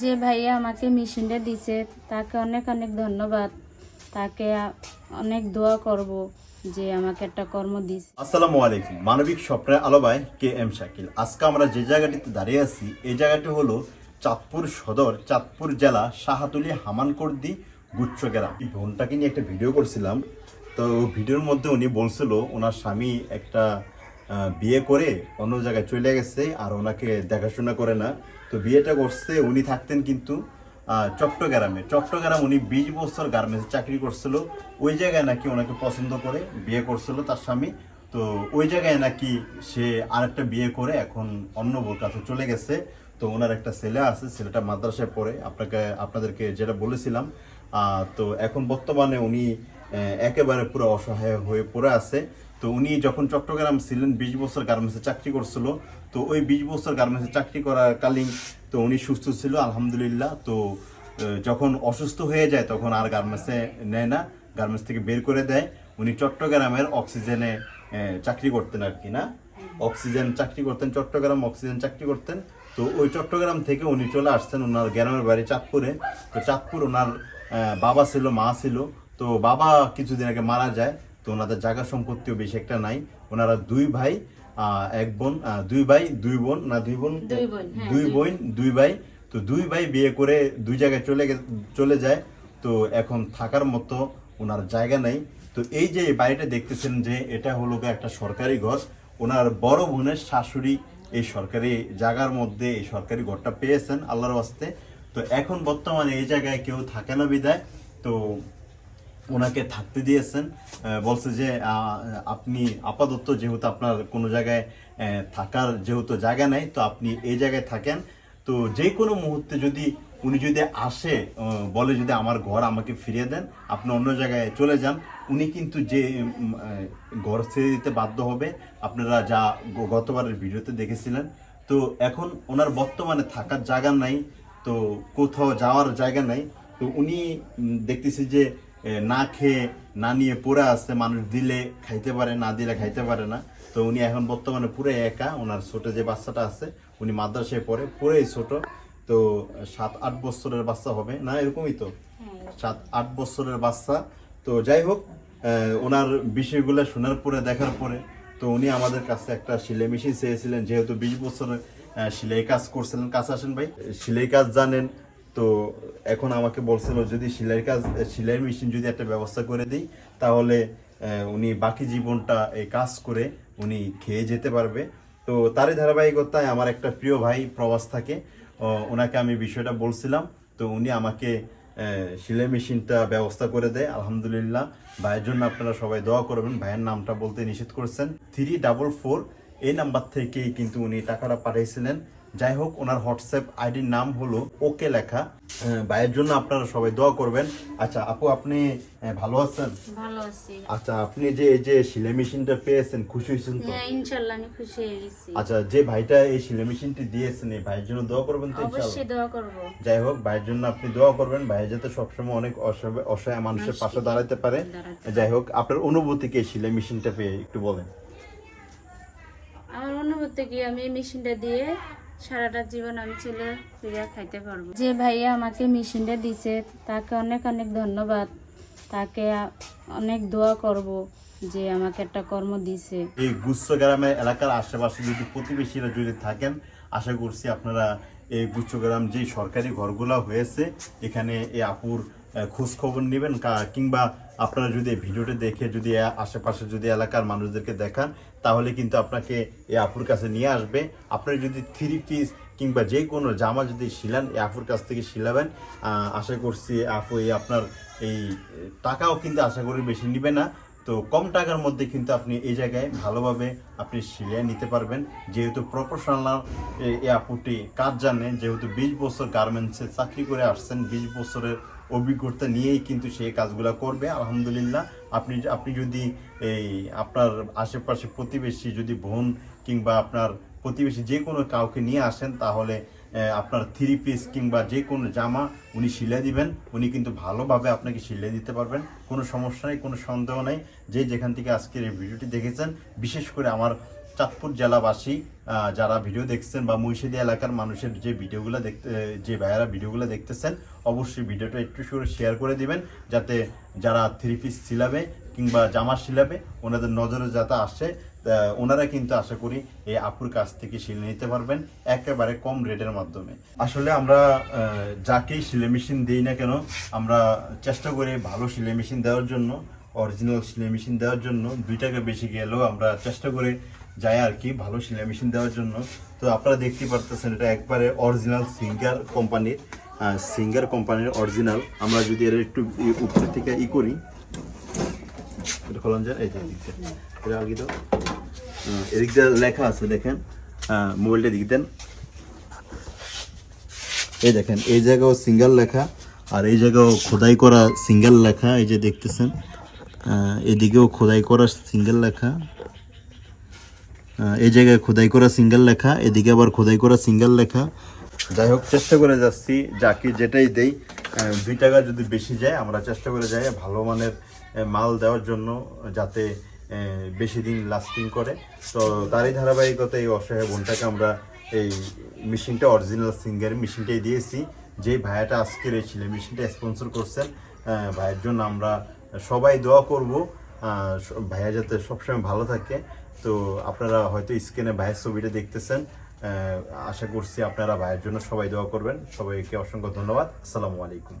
যে ভাইয়া আমাকে মেশিনটা দিছে, তাকে অনেক অনেক ধন্যবাদ। তাকে অনেক দোয়া করব যে আমাকে একটা কর্ম দিছে। আসসালামু আলাইকুম। মানবিক স্বপ্নের আলোবায় কে এম শাকিল। আজকে আমরা যে জায়গাটিতে দাঁড়িয়ে আছি, এই জায়গাটি হলো চাঁদপুর সদর, চাঁদপুর জেলা শাহাতুলি হামানকর্দি গুচ্ছ গ্রাম। এই বোনটাকে নিয়ে একটা ভিডিও করছিলাম। তো ভিডিওর মধ্যে উনি বলছিল, ওনার স্বামী একটা বিয়ে করে অন্য জায়গায় চলে গেছে আর ওনাকে দেখাশোনা করে না। তো বিয়েটা করছে, উনি থাকতেন কিন্তু চট্টগ্রামে। চট্টগ্রাম উনি বিশ বছর গার্মেন্টস চাকরি করছিল। ওই জায়গায় নাকি ওনাকে পছন্দ করে বিয়ে করছিল তার স্বামী। তো ওই জায়গায় নাকি সে আরেকটা বিয়ে করে এখন অন্য বোর কাছে চলে গেছে। তো ওনার একটা ছেলে আছে, ছেলেটা মাদ্রাসায় পড়ে। আপনাকে, আপনাদেরকে যেটা বলেছিলাম তো এখন বর্তমানে উনি একেবারে পুরো অসহায় হয়ে পড়ে আছে। তো উনি যখন চট্টগ্রাম ছিলেন, বিশ বছর গার্মেন্টসে চাকরি করছিল। তো ওই বিশ বছর গার্মেন্টসে চাকরি করাকালীন তো উনি সুস্থ ছিল, আলহামদুলিল্লাহ। তো যখন অসুস্থ হয়ে যায়, তখন আর গার্মেন্টসে নেয় না। গার্মেন্টস থেকে বের করে দেয়। উনি চট্টগ্রামের অক্সিজেনে চাকরি করতেন আর কি, না? অক্সিজেন চাকরি করতেন, চট্টগ্রাম অক্সিজেন চাকরি করতেন। তো ওই চট্টগ্রাম থেকে উনি চলে আসছেন ওনার গ্রামের বাড়ি চাঁদপুরে। তো চাঁদপুর ওনার বাবা ছিল, মা ছিল। তো বাবা কিছুদিন আগে মারা যায়। তো ওনাদের জায়গা সম্পত্তিও বেশি একটা নাই। ওনারা দুই ভাই এক বোন দুই ভাই দুই বোন না দুই বোন? দুই বোন, হ্যাঁ, দুই ভাই। তো দুই ভাই বিয়ে করে দুই জায়গায় চলে গে- চলে যায়। তো এখন থাকার মতো ওনার জায়গা নেই। তো এই যে বাড়িটা দেখতেছেন যে এটা হলো একটা সরকারি ঘর। ওনার বড় বোনের শাশুড়ি এই সরকারি জায়গার মধ্যে এই সরকারি ঘরটা পেয়েছেন আল্লাহর ওয়াস্তে। তো এখন বর্তমানে এই জায়গায় কেউ থাকে না বিদায়। তো ওনাকে থাকতে দিয়েছেন বলছে যে আপনি আপাতত যেহেতু আপনার কোনো জায়গায় থাকার যেহেতু জায়গা নেই, তো আপনি এই জায়গায় থাকেন। তো যে কোনো মুহূর্তে যদি উনি যদি আসে বলে যদি আমার ঘর আমাকে ফিরিয়ে দেন, আপনি অন্য জায়গায় চলে যান, উনি কিন্তু যে ঘর ছেড়ে দিতে বাধ্য হবে। আপনারা যা গতবারের ভিডিওতে দেখেছিলেন। তো এখন ওনার বর্তমানে থাকার জায়গা নাই, তো কোথাও যাওয়ার জায়গা নাই। তো উনি দেখতেছি যে না খেয়ে না নিয়ে পড়ে আছে মানুষ দিলে খাইতে পারে না দিলে খাইতে পারে না। তো উনি এখন বর্তমানে পুরো একা ওনার ছোট যে বাচ্চাটা আছে উনি মাদ্রাসায় পড়ে পুরোই ছোট। তো সাত আট বছরের বাচ্চা হবে। না এরকমই তো? সাত আট বছরের বাচ্চা। তো যাই হোক ওনার বিষয়গুলো শোনার পরে দেখার পরে তো উনি আমাদের কাছে একটা সেলাই মেশিন চেয়েছিলেন। যেহেতু বিশ বছরের সেলাই কাজ করছিলেন। কাছে আসেন ভাই? সেলাই কাজ জানেন তো এখন আমাকে বলছিল যদি সেলাইয়ের কাজ সেলাই মেশিন যদি একটা ব্যবস্থা করে দিই, তাহলে উনি বাকি জীবনটা এই কাজ করে উনি খেয়ে যেতে পারবে। তো তারই ধারাবাহিকতায় আমার একটা প্রিয় ভাই প্রবাস থাকে ওনাকে আমি বিষয়টা বলছিলাম। তো উনি আমাকে সেলাই মেশিনটা ব্যবস্থা করে দেয়, আলহামদুলিল্লাহ। ভাইয়ের জন্য আপনারা সবাই দোয়া করবেন, ভাইয়ের নামটা বলতে নিষেধ করেছেন। থ্রি ডাবল ফোর এই নাম্বার থেকেই কিন্তু উনি টাকাটা পাঠিয়েছিলেন। যাই হোক ওনার হোয়াটসঅ্যাপ আইডির নাম হলো ওকে লেখা। ভাইয়ের জন্য আপনারা সবাই দোয়া করবেন। আচ্ছা আপু আপনি ভালো আছেন? ভালো আছি। আচ্ছা আপনি যে এই যে সেলাই মেশিনটা পেয়েছেন খুশি হয়েছেন তো? হ্যাঁ ইনশাল্লাহ আমি খুশি হয়ে গেছি। আচ্ছা যে ভাইটা এই সেলাই মেশিনটি দিয়েছেন এই ভাইয়ের জন্য দোয়া করবেন তো ইনশাআল্লাহ অবশ্যই দোয়া করব। যাই হোক ভাইয়ের জন্য আপনি দোয়া করবেন। ভাই যাতে সবসময় অনেক অসহায় অসহায় মানুষের পাশে দাঁড়াতে পারে। যাই হোক আপনার অনুভূতি কি সেলাই মেশিনটা পেয়ে একটু বলেন। আমার অনুভূতি কি? আমি এই মেশিনটা দিয়ে সারাটা জীবন আমি ছেলে ফিরে খাইতে পারব। যে ভাইয়া আমাকে মেশিনটা দিছে, তাকে অনেক অনেক ধন্যবাদ। তাকে অনেক দোয়া করব যে আমাকে একটা কর্ম দিছে। এই গুচ্ছ গ্রামের এলাকার আশেপাশে যদি প্রতিবেশীরা যদি থাকেন, আশা করছি আপনারা এই গুচ্ছ গ্রাম যে সরকারি ঘরগুলো হয়েছে, এখানে এই আপুর খোঁজ খবর নেবেন কিংবা আপনারা যদি এই ভিডিওটা দেখে যদি আশেপাশে যদি এলাকার মানুষদেরকে দেখান, তাহলে কিন্তু আপনাকে এই আপুর কাছে নিয়ে আসবে। আপনারা যদি থ্রি পিস কিংবা যে কোনো জামা যদি শিলান এই আপুর কাছ থেকে শিলাবেন আশা করছি আপু এই আপনার এই টাকাও কিন্তু আশা করি বেশি নেবে না। তো কম টাকার মধ্যে কিন্তু আপনি এই জায়গায় ভালোভাবে আপনি সিলিয়ে নিতে পারবেন। যেহেতু প্রফেশনাল এই আপুটি কাজ জানে, যেহেতু বিশ বছর গার্মেন্টসে চাকরি করে আসছেন, বিশ বছরের অভিজ্ঞতা নিয়েই কিন্তু সেই কাজগুলো করবে। আলহামদুলিল্লাহ, আপনি আপনি যদি এই আপনার আশেপাশে প্রতিবেশী, যদি বোন কিংবা আপনার প্রতিবেশী যে কোনো কাউকে নিয়ে আসেন, তাহলে আপনার থ্রি পিস কিংবা যে কোনো জামা উনি সিলে দিবেন, উনি কিন্তু ভালোভাবে আপনাকে সিলে দিতে পারবেন, কোনো সমস্যা নেই, কোনো সন্দেহ নেই। যে যেখান থেকে আজকের এই ভিডিওটি দেখেছেন, বিশেষ করে আমার চাঁদপুর জেলাবাসী যারা ভিডিও দেখছেন বা মুর্শিদি এলাকার মানুষের যে ভিডিওগুলো দেখতে যে ভাইয়ারা ভিডিওগুলো দেখতেছেন, অবশ্যই ভিডিওটা একটু শেয়ার করে দিবেন, যাতে যারা থ্রি পিস সিলাবে কিংবা জামার সিলাবে ওনাদের নজরে যাতে আসে ওনারা কিন্তু আশা করি এই আপুর কাছ থেকে শিলে নিতে পারবেন একেবারে কম রেটের মাধ্যমে। আসলে আমরা যাকেই সিলে মেশিন দিই না কেন, আমরা চেষ্টা করি ভালো সিলে মেশিন দেওয়ার জন্য, অরিজিনাল সিলাই মেশিন দেওয়ার জন্য দুই টাকা বেশি গেলেও আমরা চেষ্টা করে যাই আর কি ভালো সিলাই মেশিন দেওয়ার জন্য। তো আপনারা দেখতে পারতেছেন এটা একবারে অরিজিনাল সিঙ্গার কোম্পানির সিঙ্গার কোম্পানির অরিজিনাল। আমরা যদি এর একটু উপর থেকে ই করি এটা খোলন যায় এই যে এদিক দিয়ে। এটা আগে দাও আহ, এদিক দিয়ে লেখা আছে দেখেন। মোবাইলটা দিক দেন। এই দেখেন এই জায়গাও সিঙ্গেল লেখা আর এই জায়গাও খোদাই করা সিঙ্গেল লেখা এই যে দেখতেছেন। এদিকেও খোদাই করা সিঙ্গেল লেখা। এই জায়গায় খোদাই করা সিঙ্গেল লেখা এদিকে আবার খোদাই করা সিঙ্গেল লেখা। যাই হোক চেষ্টা করে যাচ্ছি যাকে যেটাই দেই দুই টাকা যদি বেশি যায় আমরা চেষ্টা করে যাই ভালো মানের মাল দেওয়ার জন্য যাতে বেশি দিন লাস্টিং করে। তো তারই ধারাবাহিকতা এই অসহায় বোনটাকে আমরা এই মেশিনটা অরিজিনাল সিঙ্গার মেশিনটাই দিয়েছি। যে ভাইয়াটা আজকের এই মেশিনটা স্পন্সর করছেন ভাইয়ের জন্য আমরা সবাই দোয়া করব। ভাইয়া যাতে সবসময় ভালো থাকে। তো আপনারা হয়তো স্ক্রিনে ভাইয়ের ছবিটা দেখতেছেন। আশা করছি আপনারা ভাইয়ের জন্য সবাই দোয়া করবেন। সবাইকে অসংখ্য ধন্যবাদ। আসসালামু আলাইকুম।